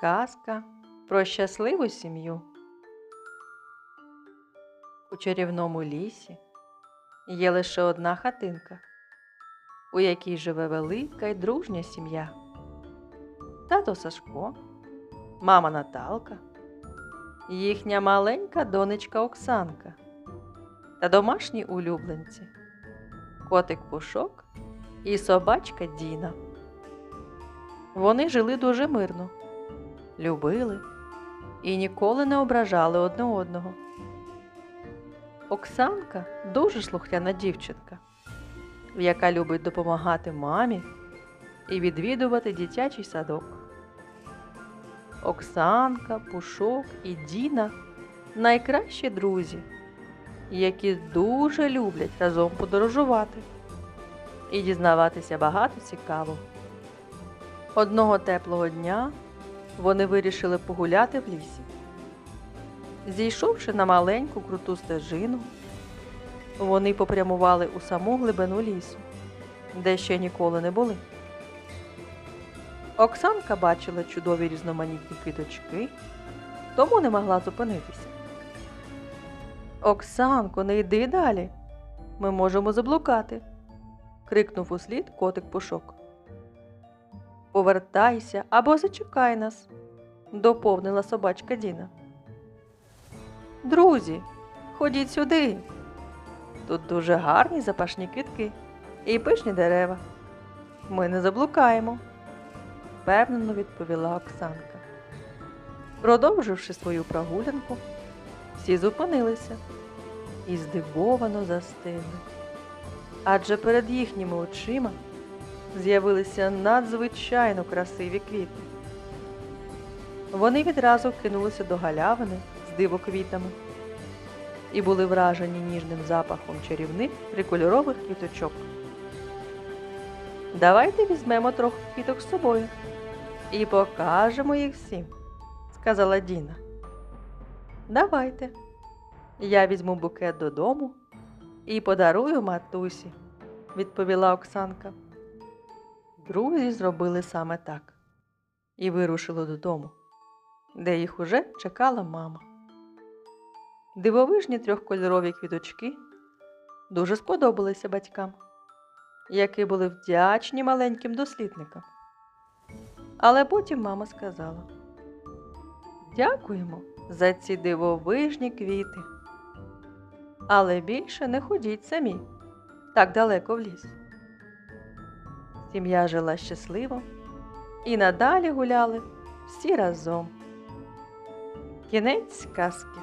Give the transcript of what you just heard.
Казка про щасливу сім'ю. У чарівному лісі є лише одна хатинка, у якій живе велика й дружня сім'я. Тато Сашко, мама Наталка, їхня маленька донечка Оксанка та домашні улюбленці котик Пушок і собачка Діна. Вони жили дуже мирно, любили і ніколи не ображали одне одного. Оксанка дуже слухняна дівчинка, яка любить допомагати мамі і відвідувати дитячий садок. Оксанка, Пушок і Діна найкращі друзі, які дуже люблять разом подорожувати і дізнаватися багато цікавого. Одного теплого дня вони вирішили погуляти в лісі. Зійшовши на маленьку круту стежину, вони попрямували у саму глибину лісу, де ще ніколи не були. Оксанка бачила чудові різноманітні квіточки, тому не могла зупинитися. Оксанко, не йди далі. Ми можемо заблукати, крикнув услід котик Пушок. Повертайся або зачекай нас, доповнила собачка Діна. Друзі, ходіть сюди. Тут дуже гарні запашні квітки і пишні дерева. Ми не заблукаємо, впевнено відповіла Оксанка. Продовживши свою прогулянку, всі зупинилися і здивовано застигли. Адже перед їхніми очима з'явилися надзвичайно красиві квіти. Вони відразу кинулися до галявини з дивоквітами і були вражені ніжним запахом чарівних трикольорових квіточок. Давайте візьмемо трохи квіток з собою і покажемо їх всім, сказала Діна. Давайте. Я візьму букет додому і подарую матусі, відповіла Оксанка. Друзі зробили саме так і вирушили додому, де їх уже чекала мама. Дивовижні трьохкольорові квіточки дуже сподобалися батькам, які були вдячні маленьким дослідникам. Але потім мама сказала: Дякуємо за ці дивовижні квіти. Але більше не ходіть самі так далеко в ліс. Сім'я жила щасливо і надалі гуляли всі разом. Кінець казки.